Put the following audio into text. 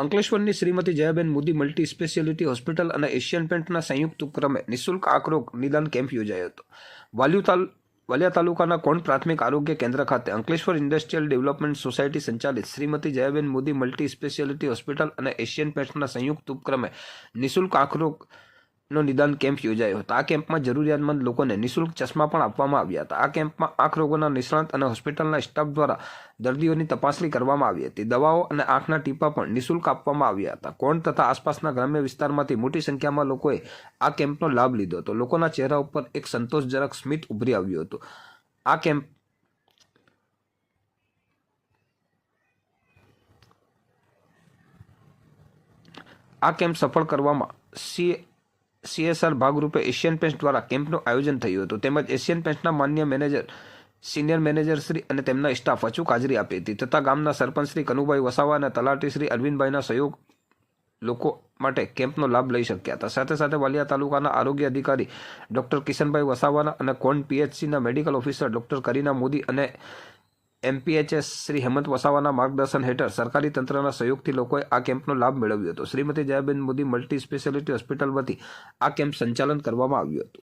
અંકલેશ્વરની Shrimati Jayaben Modi multi speciality hospital અને Asian પેન્ટના સંયુક્ત ઉપક્રમે નિઃશુલ્ક આંખરોગ નિદાન કેમ્પ યોજાયો હતો. વાલ્યુ તાલ, વાલિયા તાલુકાના કોણ પ્રાથમિક આરોગ્ય કેન્દ્ર ખાતે અંકલેશ્વર ઇન્ડસ્ટ્રીયલ ડેવલપમેન્ટ સોસાયટી સંચાલિત Shrimati Jayaben Modi multi speciality hospital અને એશિયન પેન્ટના સંયુક્ત ઉપક્રમે નિઃશુલ્ક આંખરોગ નો નિદાન કેમ્પ યોજાયો હતો. આ કેમ્પમાં જરૂરિયાતમંદ લોકોને નિઃશુલ્ક ચશ્મા પણ આપવામાં આવ્યા હતા. આ કેમ્પમાં આંખ રોગોના નિષ્ણાંત અને હોસ્પિટલના સ્ટાફ દ્વારા દર્દીઓની તપાસણી કરવામાં આવી હતી. દવાઓ અને આંખના ટીપા પણ નિઃશુલ્ક આપવામાં આવ્યા હતા. કોણ તથા આસપાસના ગ્રામ્ય વિસ્તારમાંથી મોટી સંખ્યામાં લોકોએ આ કેમ્પનો લાભ લીધો હતો. લોકોના ચહેરા ઉપર એક સંતોષજનક સ્મિત ઉભરી આવ્યું હતું. આ કેમ્પ આ કેમ્પ સફળ કરવામાં સી સીએસઆર ભાગરૂપે એશિયન પેન્ટ દ્વારા કેમ્પનું આયોજન થયું હતું. તેમજ એશિયન પેન્ટ્સના માન્ય મેનેજર, સિનિયર મેનેજર શ્રી અને તેમના સ્ટાફ અચૂક હાજરી આપી હતી. તથા ગામના સરપંચ શ્રી કનુભાઈ વસાવા અને તલાટી શ્રી અરવિંદભાઈના સહયોગ લોકો માટે કેમ્પનો લાભ લઈ શક્યા હતા. સાથે સાથે વાલિયા તાલુકાના આરોગ્ય અધિકારી ડોક્ટર કિશનભાઈ વસાવાના અને કોન પીએચસીના medical officer doctor Karina Modi અને એમપીએચએસ શ્રી હેમંત વસાવાના માર્ગદર્શન હેઠળ સરકારી તંત્રના સહયોગથી લોકોએ આ કેમ્પનો લાભ મેળવ્યો હતો. Shrimati Jayaben Modi multi speciality hospital વતી આ કેમ્પ સંચાલન કરવામાં આવ્યું હતું.